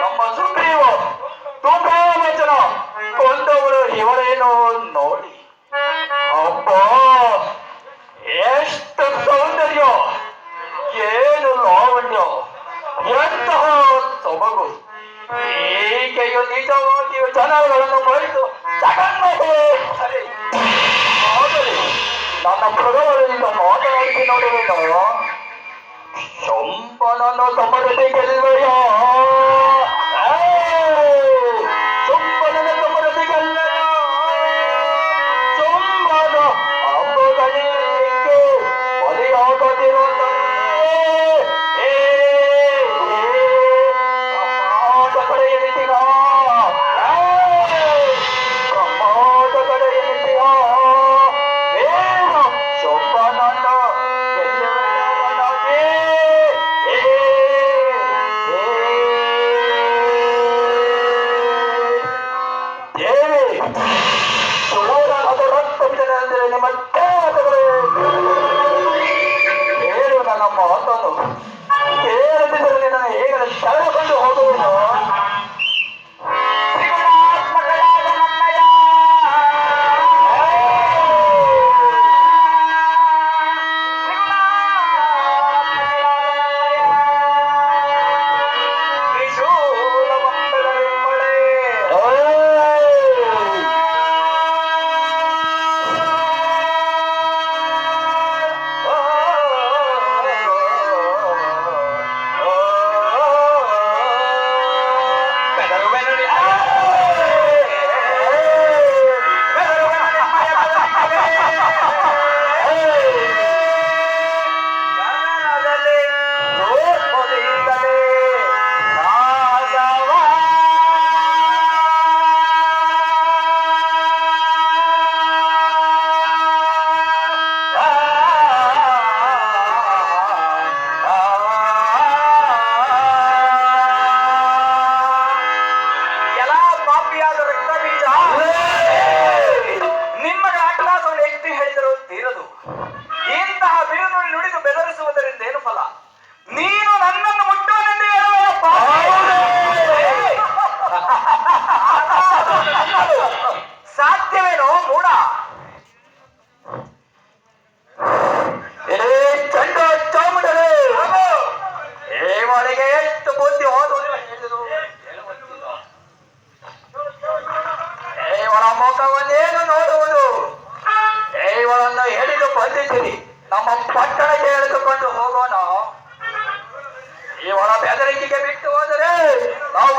ನಮ್ಮ ಸುಗ್ರೀವ ತುಂಬಾ ವಚನ. ಕೊಂದವರು ಇವರೇನೋ ನೋಡಿ. ಅಪ್ಪ, ಎಷ್ಟು ಸೌಂದರ್ಯ. ಏನು ಲಾವಣ್ಯ. ಎಂತಹ ಸೊಬಗು ಈಕೆಯು ನಿಜವಾಗಿಯೂ ಜನಗಳನ್ನು ಬಳಿದು ಆದರೆ ನನ್ನ ಮೃಗಗಳಿಂದ ಮಾತನಾಡಿಸಿ ನೋಡಬೇಕಾದ ¡Sompa no nos apetece que. ولولا أن ربك لأنزل مكة ಎಂಬುದರಿಂದ ಏನು ಫಲ? ನೀನು ಅಗರೈತಿಗೆ ಬಿಟ್ಟು ಹೋದರೆ ನಾವು